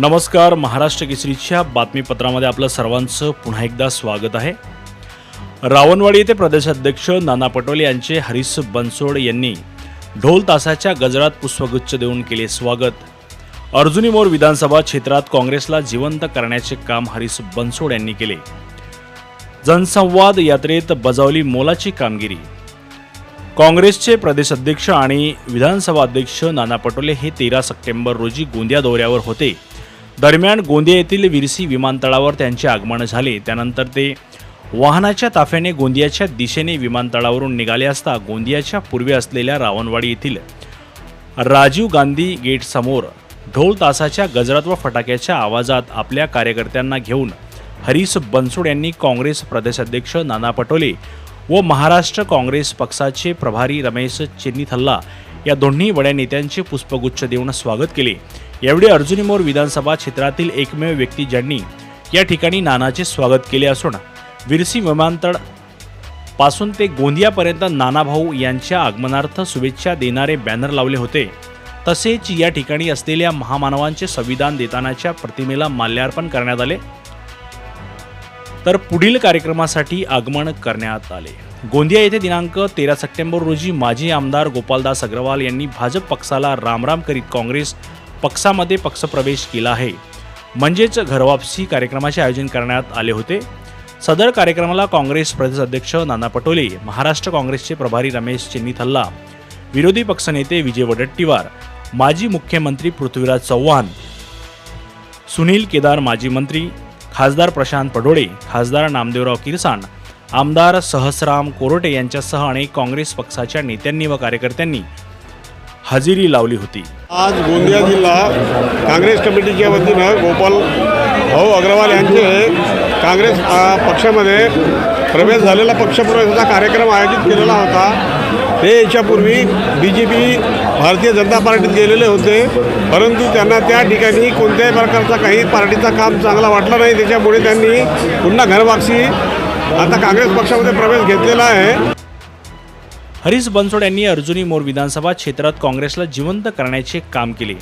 नमस्कार महाराष्ट्र केसरीच्या बातमीपत्रामध्ये आपलं सर्वांचं पुन्हा एकदा स्वागत आहे. रावणवाडी येथे प्रदेशाध्यक्ष नाना पटोले यांचे हरीश बनसोड यांनी ढोल तासाच्या गजरात पुष्पगुच्छ देऊन केले स्वागत. अर्जुनी मोर विधानसभा क्षेत्रात काँग्रेसला जिवंत करण्याचे काम हरीश बनसोड यांनी केले. जनसंवाद यात्रेत बजावली मोलाची कामगिरी. काँग्रेसचे प्रदेशाध्यक्ष आणि विधानसभा अध्यक्ष नाना पटोले हे तेरा सप्टेंबर रोजी गोंदिया दौऱ्यावर होते. दरम्यान गोंदिया येथील विरसी विमानतळावर त्यांचे आगमन झाले. त्यानंतर ते वाहनाच्या ताफ्याने गोंदियाच्या दिशेने विमानतळावरून निघाले असता गोंदियाच्या पूर्वे असलेल्या रावणवाडी येथील राजीव गांधी गेटसमोर ढोल तासाच्या गजरात व फटाक्याच्या आवाजात आपल्या कार्यकर्त्यांना घेऊन हरीश बनसोड यांनी काँग्रेस प्रदेशाध्यक्ष नाना पटोले व महाराष्ट्र काँग्रेस पक्षाचे प्रभारी रमेश चेन्नीथल्ला या दोन्ही बड्या नेत्यांचे पुष्पगुच्छ देऊन स्वागत केले. यावेळी अर्जुनी मोर विधानसभा क्षेत्रातील एकमेव व्यक्ती ज्यांनी या ठिकाणी नानाचे स्वागत केले असून विरसी विमानतळपासून ते गोंदियापर्यंत नानाभाऊ यांच्या आगमनार्थ शुभेच्छा देणारे बॅनर लावले होते. तसेच या ठिकाणी असलेल्या महामानवांचे संविधान देतानाच्या प्रतिमेला माल्यार्पण करण्यात आले. तर पुढील कार्यक्रमासाठी आगमन करण्यात आले. गोंदिया येथे दिनांक तेरा सप्टेंबर रोजी माजी आमदार गोपालदास अग्रवाल यांनी भाजप पक्षाला रामराम करीत काँग्रेस पक्षामध्ये पक्षप्रवेश केला आहे. म्हणजेच घरवापसी कार्यक्रमाचे आयोजन करण्यात आले होते. सदर कार्यक्रमाला काँग्रेस प्रदेश अध्यक्ष नाना पटोले महाराष्ट्र काँग्रेसचे प्रभारी रमेश चेन्नीथल्ला विरोधी पक्षनेते विजय वडट्टीवार माजी मुख्यमंत्री पृथ्वीराज चव्हाण सुनील केदार माजी मंत्री खासदार प्रशांत पडोळे खासदार नामदेवराव किरसाण आमदार सहसराम कोरोटे यांच्यासह अनेक काँग्रेस पक्षाच्या नेत्यांनी व कार्यकर्त्यांनी हजेरी लावली होती. आज गोंदिया जिल्हा काँग्रेस कमिटीच्या वतीनं गोपाल भाऊ अग्रवाल यांचे काँग्रेस पक्षामध्ये प्रवेश झालेला पक्षप्रवेशाचा कार्यक्रम आयोजित केलेला होता. ते याच्यापूर्वी B J P Bharatiya Janata पार्टीत गेलेले होते. परंतु त्यांना त्या ठिकाणी कोणत्याही प्रकारचा काही पार्टीचा काम चांगला वाटला नाही. त्याच्यामुळे त्यांनी पुन्हा घरवापसी आता काँग्रेस पक्षामध्ये प्रवेश घेतलेला आहे. हरीश बनसोड यांनी अर्जुनी मोर विधानसभा क्षेत्रात काँग्रेसला जिवंत करण्याचे काम केले.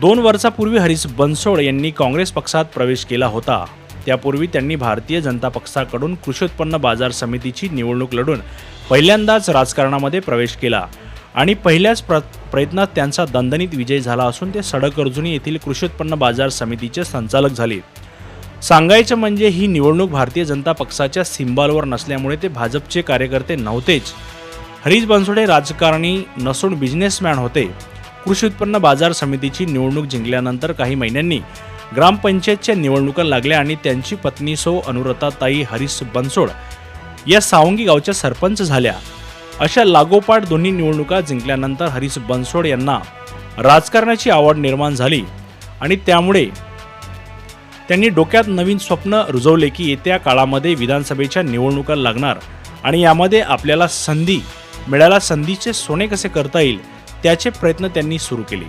दोन वर्षापूर्वी हरीश बनसोड यांनी काँग्रेस पक्षात प्रवेश केला होता. त्यापूर्वी त्यांनी भारतीय जनता पक्षाकडून कृषी उत्पन्न बाजार समितीची निवडणूक लढून पहिल्यांदाच राजकारणामध्ये प्रवेश केला आणि पहिल्याच प्र प्रयत्नात त्यांचा दणदणीत विजय झाला असून ते सडक अर्जुनी येथील कृषी उत्पन्न बाजार समितीचे संचालक झाले. सांगायचं म्हणजे ही निवडणूक भारतीय जनता पक्षाच्या सिंबालवर नसल्यामुळे ते भाजपचे कार्यकर्ते नव्हतेच. हरीश बनसोडे राजकारणी नसून बिझनेसमॅन होते. कृषी उत्पन्न बाजार समितीची निवडणूक जिंकल्यानंतर काही महिन्यांनी ग्रामपंचायतच्या निवडणुका लागल्या आणि त्यांची पत्नी सो अनुरताताई हरीश बनसोड या सावंगी गावच्या सरपंच झाल्या. अशा लागोपाठ दोन्ही निवडणुका जिंकल्यानंतर हरीश बनसोड यांना राजकारणाची आवड निर्माण झाली आणि त्यामुळे त्यांनी डोक्यात नवीन स्वप्न रुजवले की येत्या काळामध्ये विधानसभेच्या निवडणुका लागणार आणि यामध्ये आपल्याला संधी मिळायला संधीचे सोने कसे करता येईल त्याचे प्रयत्न त्यांनी सुरू केले.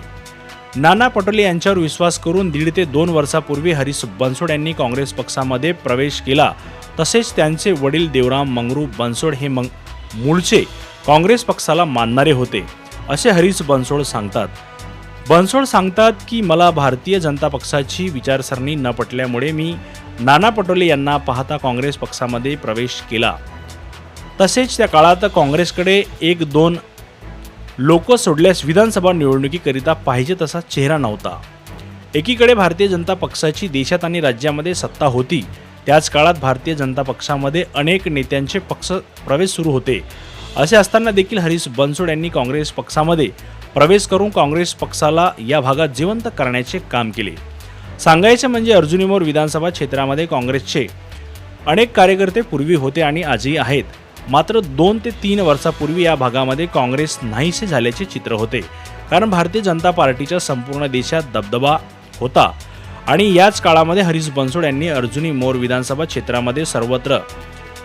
नाना पटोले यांच्यावर विश्वास करून दीड ते दोन वर्षापूर्वी हरीश बनसोड यांनी काँग्रेस पक्षामध्ये प्रवेश केला. तसेच त्यांचे वडील देवराम मंगरू बनसोड हे मग मूळचे काँग्रेस पक्षाला मानणारे होते असे हरीश बनसोड सांगतात. बनसोड सांगतात की मला भारतीय जनता पक्षाची विचारसरणी न पटल्यामुळे मी नाना पटोले यांना पाहता काँग्रेस पक्षामध्ये प्रवेश केला. तसेच त्या काळात काँग्रेसकडे एक दोन लोक सोडल्यास विधानसभा निवडणुकीकरिता पाहिजे तसा चेहरा नव्हता. एकीकडे भारतीय जनता पक्षाची देशात आणि राज्यामध्ये सत्ता होती. त्याच काळात भारतीय जनता पक्षामध्ये अनेक नेत्यांचे पक्ष प्रवेश सुरू होते. असे असताना देखील हरीश बनसोड यांनी काँग्रेस पक्षामध्ये प्रवेश करून काँग्रेस पक्षाला या भागात जिवंत करण्याचे काम केले. सांगायचे म्हणजे अर्जुनीमोर विधानसभा क्षेत्रामध्ये काँग्रेसचे अनेक कार्यकर्ते पूर्वी होते आणि आजही आहेत. मात्र दोन ते तीन वर्षापूर्वी या भागामध्ये काँग्रेस नाहीसे झाल्याचे चित्र होते. कारण भारतीय जनता पार्टीच्या संपूर्ण देशात दबदबा होता आणि याच काळामध्ये हरीश बनसोड यांनी अर्जुनी मोर विधानसभा क्षेत्रामध्ये सर्वत्र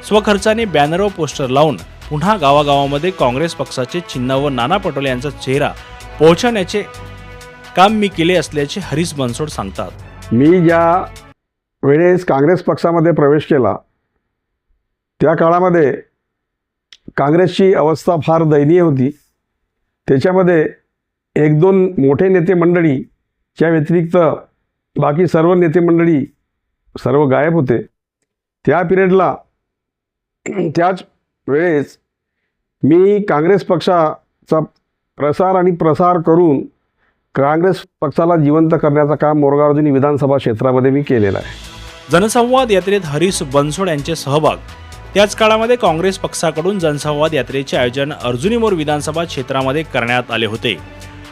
स्वखर्चाने बॅनर व पोस्टर लावून पुन्हा गावागावामध्ये काँग्रेस पक्षाचे चिन्ह व नाना पटोले यांचा चेहरा पोहोचवण्याचे काम मी केले असल्याचे हरीश बनसोड सांगतात. मी ज्या वेळेस काँग्रेस पक्षामध्ये प्रवेश केला त्या काळामध्ये काँग्रेसची अवस्था फार दयनीय होती. त्याच्यामध्ये एक दोन मोठे नेते मंडळी च्या व्यतिरिक्त बाकी सर्व नेते मंडळी सर्व गायब होते. त्या पिरियडला त्याच वेळेस मी काँग्रेस पक्षाचा प्रसार आणि प्रसार करून काँग्रेस पक्षाला जिवंत करण्याचं काम मोरगावजनी विधानसभा क्षेत्रामध्ये मी केलेलं आहे. जनसंवाद यात्रेत हरीश बनसोड यांचे सहभाग. त्याच काळामध्ये काँग्रेस पक्षाकडून जनसंवाद यात्रेचे आयोजन अर्जुनीमोर विधानसभा क्षेत्रामध्ये करण्यात आले होते.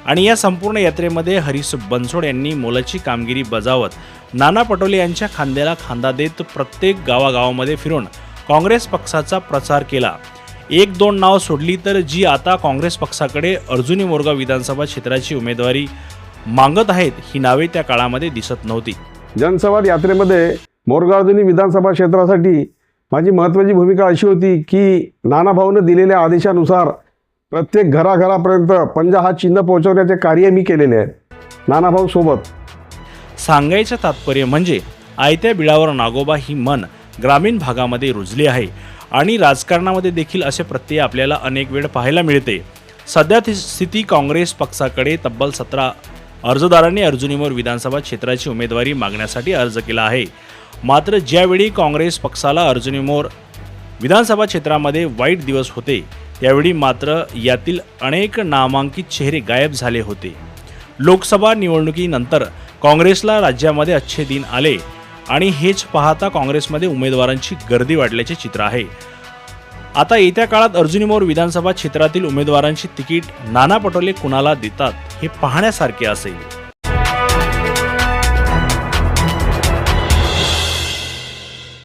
आणि या संपूर्ण यात्रेमध्ये हरीश बनसोड यांनी मोलाची कामगिरी बजावत नाना पटोले यांच्या खांद्याला खांदा देत प्रत्येक गावागावामध्ये फिरून काँग्रेस पक्षाचा प्रचार केला. एक दोन नाव सोडली तर जी आता काँग्रेस पक्षाकडे अर्जुनी मोरगाव विधानसभा क्षेत्राची उमेदवारी मागत आहेत ही नावे त्या काळामध्ये दिसत नव्हती. जनसंवाद यात्रेमध्ये मोरगावजनी विधानसभा क्षेत्रासाठी माझी महत्त्वाची भूमिका अशी होती की नानाभाऊनं दिलेल्या आदेशानुसार प्रत्येक घराघरापर्यंत पंजा हा चिन्ह पोहोचवण्याचे कार्य मी केलेले आहे नानाभाऊ सोबत. सांगायचं तात्पर्य म्हणजे आयत्या बिळावर नागोबा ही मन ग्रामीण भागामध्ये रुजली आहे आणि राजकारणामध्ये देखील असे प्रत्यय आपल्याला अनेक वेळ पाहायला मिळते. सध्या ती स्थिती काँग्रेस पक्षाकडे तब्बल सतरा अर्जदारांनी अर्जुनीमोर विधानसभा क्षेत्राची उमेदवारी मागण्यासाठी अर्ज केला आहे. मात्र ज्यावेळी काँग्रेस पक्षाला अर्जुनीमोर विधानसभा क्षेत्रामध्ये वाईट दिवस होते त्यावेळी मात्र यातील अनेक नामांकित चेहरे गायब झाले होते. लोकसभा निवडणुकीनंतर काँग्रेसला राज्यामध्ये अच्छे दिन आले. आणि हेच पाहता काँग्रेसमध्ये उमेदवारांची गर्दी वाढल्याचे चित्र आहे. आता येत्या काळात अर्जुनीमोर विधानसभा क्षेत्रातील उमेदवारांची तिकीट नाना पटोले कुणाला देतात हे पाहण्यासारखे असेल.